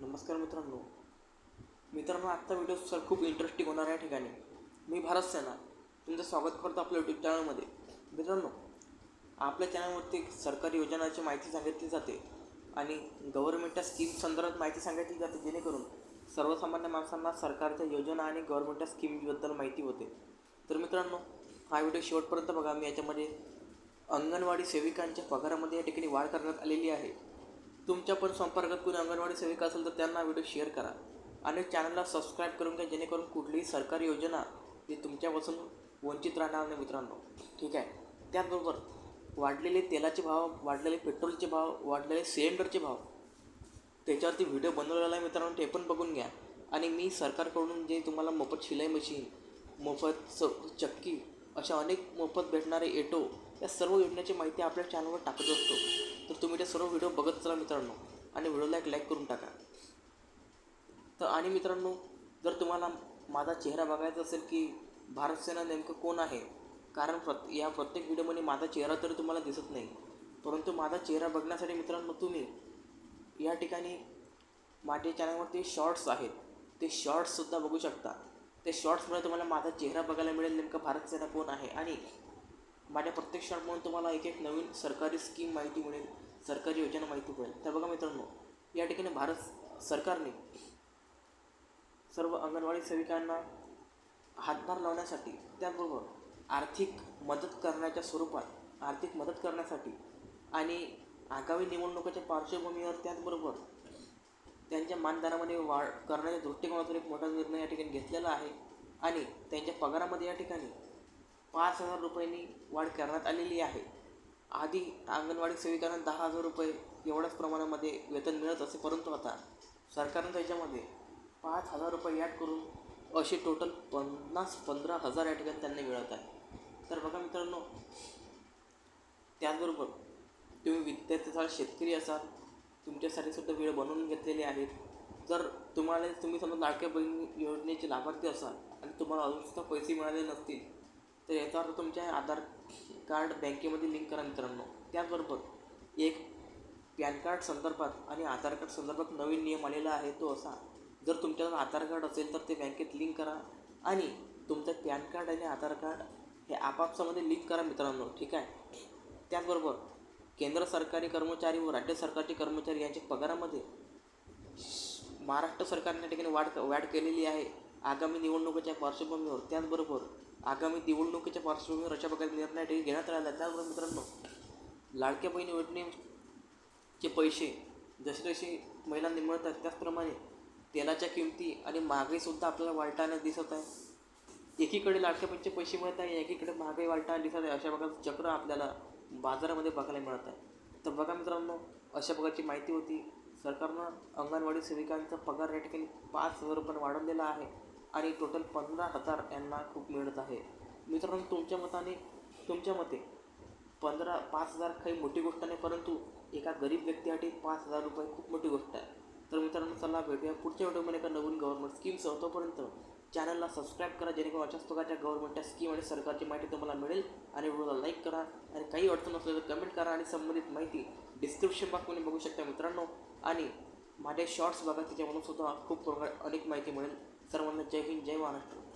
नमस्कार मित्रांनो. मित्रांनो आजचा व्हिडिओ सर खूप इंटरेस्टिंग होणार आहे या ठिकाणी. मी भारत सेना तुमचं स्वागत करतो आपल्या यूट्यूब चॅनलमध्ये मित्रांनो आपल्या चॅनलवरती सरकारी योजनांची माहिती सांगितली जाते आणि गव्हर्नमेंटच्या स्कीम संदर्भात माहिती सांगितली जाते जेणेकरून सर्वसामान्य माणसांना सरकारच्या योजना आणि गव्हर्नमेंटच्या स्कीमबद्दल माहिती होते. तर मित्रांनो हा व्हिडिओ शेवटपर्यंत बघा. मी याच्यामध्ये अंगणवाडी सेविकांच्या पगारामध्ये या ठिकाणी वाढ करण्यात आलेली आहे. तुमच्या पण संपर्कात कोणी अंगणवाडी सेविका असेल तर त्यांना व्हिडिओ शेअर करा. आणि चॅनलला सबस्क्राईब करून घ्या जेणेकरून कुठलीही सरकारी योजना ही तुमच्यापासून वंचित राहणार नाही मित्रांनो. ठीक आहे? त्याचबरोबर वाढलेले तेलाचे भाव वाढलेले पेट्रोलचे भाव वाढलेले सिलेंडरचे भाव त्याच्यावरती व्हिडिओ बनवलेला आहे मित्रांनो ते पण बघून घ्या. आणि मी सरकारकडून जे तुम्हाला मोफत शिलाई मशीन मोफत स चक्की अशा अनेक मोफत भेटणारे एटो या सर्व योजनेची माहिती आपल्या चॅनलवर टाकत असतो. तर सर्व व्हिडिओ बघत चला मित्रांनो आणि व्हिडिओला एक लाईक करून टाका. तर आणि मित्रांनो जर तुम्हाला माझा चेहरा बघायचा असेल की भारत सेना नेमकं कोण आहे कारण प्रत या प्रत्येक व्हिडिओमध्ये माझा चेहरा तरी तुम्हाला दिसत नाही. परंतु माझा चेहरा बघण्यासाठी मित्रांनो तुम्ही या ठिकाणी माझ्या चॅनलवरती शॉर्ट्स आहेत. ते शॉर्ट्ससुद्धा बघू शकता. ते शॉर्ट्समुळे तुम्हाला माझा चेहरा बघायला मिळेल नेमकं भारत सेना कोण आहे. आणि माझ्या प्रत्येक शॉर्टमधून तुम्हाला एक एक नवीन सरकारी स्कीम माहिती मिळेल. सरकारी योजना माहिती पडेल. तर बघा मित्रांनो या ठिकाणी भारत सरकारने सर्व अंगणवाडी सेविकांना हातभार लावण्यासाठी त्याचबरोबर आर्थिक मदत करण्याच्या स्वरूपात आर्थिक मदत करण्यासाठी आणि आगामी निवडणुकीच्या पार्श्वभूमीवर त्याचबरोबर त्यांच्या मानधनामध्ये वाढ करण्याच्या दृष्टिकोनातून एक मोठा निर्णय या ठिकाणी घेतलेला आहे आणि त्यांच्या पगारामध्ये या ठिकाणी पाच हजार रुपयांनी वाढ करण्यात आलेली आहे. आधी अंगणवाडी सेविकांना दहा हजार रुपये एवढ्याच प्रमाणामध्ये वेतन मिळत असे परंतु आता सरकारनं त्याच्यामध्ये पाच हजार रुपये ॲड करून असे टोटल पन्नास पंधरा हजार या ठिकाणी त्यांना मिळत आहे. तर बघा मित्रांनो त्याचबरोबर तुम्ही विद्यार्थी असाल शेतकरी असाल तुमच्यासाठी सुद्धा वेळ बनवून घेतलेले आहेत. जर तुम्हाला तुम्ही समजा लाडक्या बहीण योजनेचे लाभार्थी असाल आणि तुम्हाला अजूनसुद्धा पैसे मिळाले नसतील तर याचा अर्थ तुमच्या आधार कार्ड बँकेमध्ये लिंक करा मित्रांनो. त्याचबरोबर एक पॅन कार्ड संदर्भात आणि आधार कार्ड संदर्भात नवीन नियम आलेला आहे तो असा. जर तुमच्याकडे आधार कार्ड असेल तर ते बँकेत लिंक करा आणि तुमचं पॅन कार्ड आणि आधार कार्ड हे आपापसामध्ये लिंक करा मित्रांनो ठीक आहे? त्याचबरोबर केंद्र सरकारी कर्मचारी व राज्य सरकारचे कर्मचारी यांच्या पगारामध्ये महाराष्ट्र सरकारने ठिकाणी वाढ वाढ केलेली आहे. आगामी निवडणुकीच्या पार्श्वभूमीवर त्याचबरोबर आगामी निवडणुकीच्या पार्श्वभूमीवर अशा प्रकारे निर्णय घेण्यात आला आहे. त्याचबरोबर मित्रांनो लाडक्या बहीण योजनेचे पैसे जसे जसे महिलांनी मिळतात त्याचप्रमाणे तेलाच्या किमती आणि महागाईसुद्धा आपल्याला वाढताना दिसत आहे. एकीकडे लाडक्या बहिणीचे पैसे मिळत आहे एकीकडे महागाई वाढताना दिसत आहे अशा प्रकारचं चक्र आपल्याला बाजारामध्ये बघायला मिळत आहे. तर बघा मित्रांनो अशा प्रकारची माहिती होती. सरकारनं अंगणवाडी सेविकांचा पगार या ठिकाणी पाच हजार रुपये वाढवलेला आहे. आणि टोटल पंधरा हजार यांना खूप मिळत आहे. मित्रांनो तुमच्या मताने तुमच्या मते पंधरा पाच हजार काही मोठी गोष्ट नाही परंतु एका गरीब व्यक्तीसाठी पाच हजार रुपये खूप मोठी गोष्ट आहे. तर मित्रांनो चला भेटूया पुढच्या व्हिडिओमध्ये एका नवीन गव्हर्नमेंट स्कीमचं होतोपर्यंत चॅनलला सबस्क्राईब करा जेणेकरून अशाच प्रकारच्या गव्हर्नमेंटच्या स्कीम आणि सरकारची माहिती तुम्हाला मिळेल आणि व्हिडिओला लाईक करा आणि काही अडचण असलं तर कमेंट करा आणि संबंधित माहिती डिस्क्रिप्शन बॉक्समध्ये बघू शकता मित्रांनो. आणि माझ्या शॉर्ट्स बघा त्याच्यामधून सुद्धा खूप प्रकार अनेक माहिती मिळेल. सर्वांना जय हिंद जय महाराष्ट्र.